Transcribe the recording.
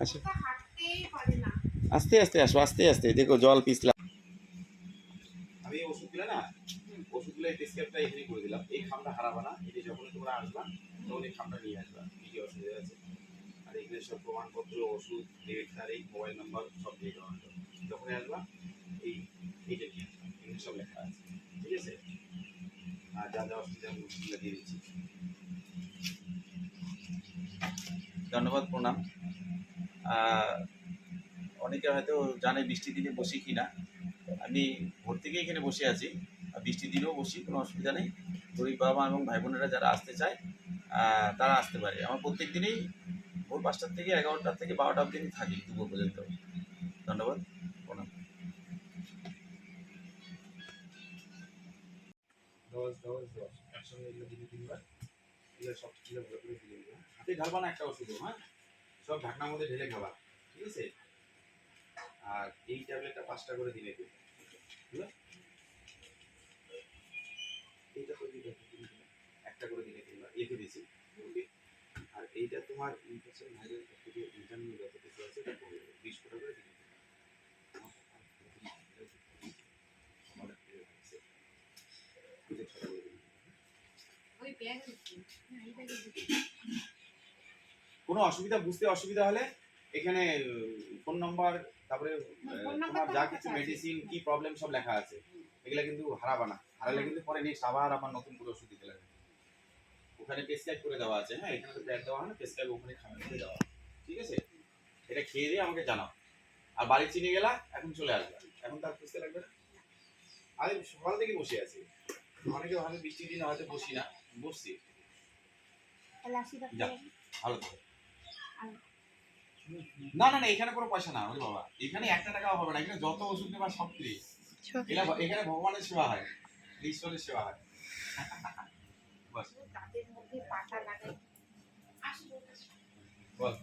আসুন হাঁটতেই পারে না আস্তে আস্তে আসো, আস্তে আস্তে। দেখো, জল পিছলা। না ওষুধগুলো না তখন এই নিয়ে অসুবিধা আছে? আর সব প্রমাণপত্র, ওষুধ মোবাইল সব দিয়ে এইটা নিয়ে সব লেখা আছে। ঠিক আছে? আর যা যা অসুবিধা দিয়ে দিচ্ছি। ধন্যবাদ, প্রণাম। অনেকে হয়তো জানে বৃষ্টি দিনে বসি কি না আমি ভোর থেকে এখানে বসে আছি। আর বৃষ্টির দিনেও বসি, কোনো অসুবিধা নেই। গরিব বাবা এবং ভাই বোনেরা যারা আসতে চায় তারা আসতে পারে। আমার প্রত্যেক দিনেই ভোর পাঁচটার থেকে এগারোটার থেকে বারোটা অবধি থাকি দুপুর পর্যন্ত। ধন্যবাদ, প্রণাম। দশ দশ দশ। একসঙ্গে দিনে সব কিলো ভালো করে দিয়ে দেবে হাতে ঢালবা না একটা ওষুধ হ্যাঁ? সব ঢাকনার মধ্যে ঢেলে খাবা, ঠিক আছে? আর এই ট্যাবলেটটা পাঁচটা করে দেবে এইটা দিলে একটা করে দিলে আর এইটা তোমার ইনফেকশন ভাইরাল থেকে ইন্টারনাল যত কিছু আছে, এটা করে বিশ ফোঁটা করে দিলে ওই ব্যাগ না এই ব্যাগে কোনো অসুবিধা বুঝতে অসুবিধা হলে এখানে ফোন নাম্বার তারপরে number তোমার যা কিছু মেডিসিন কি প্রবলেম সব লেখা আছে। এগুলা কিন্তু হারাবা না। হারালে কিন্তু পরে নেক্সট আবার আমার নতুন করে ওষুধ দিতে লাগবে। ওখানে প্রেসক্রাইব করে দেওয়া আছে হ্যাঁ এখানে তো প্যাড দেওয়া হয় না প্রেসক্রাইব ওখানে খাবার করে দেওয়া ঠিক আছে? এটা খেয়ে দিয়ে আমাকে জানাও। আর বাড়ি চিনে গেলা এখন চলে আসবে। এখন তার খুঁজতে লাগবে না। আমি সকাল থেকে বসে আছি। অনেকে ভাবে বৃষ্টির দিনে হয়তো বসি না। বসছি। যা। ভালো থাকো। না না না এখানে কোনো পয়সা না ওরে বাবা। এখানে একটা টাকাও হবে না এখানে যত ওষুধ নেবা সব ফ্রি এখানে ভগবানের সেবা হয় ঈশ্বরের সেবা হয়। বল।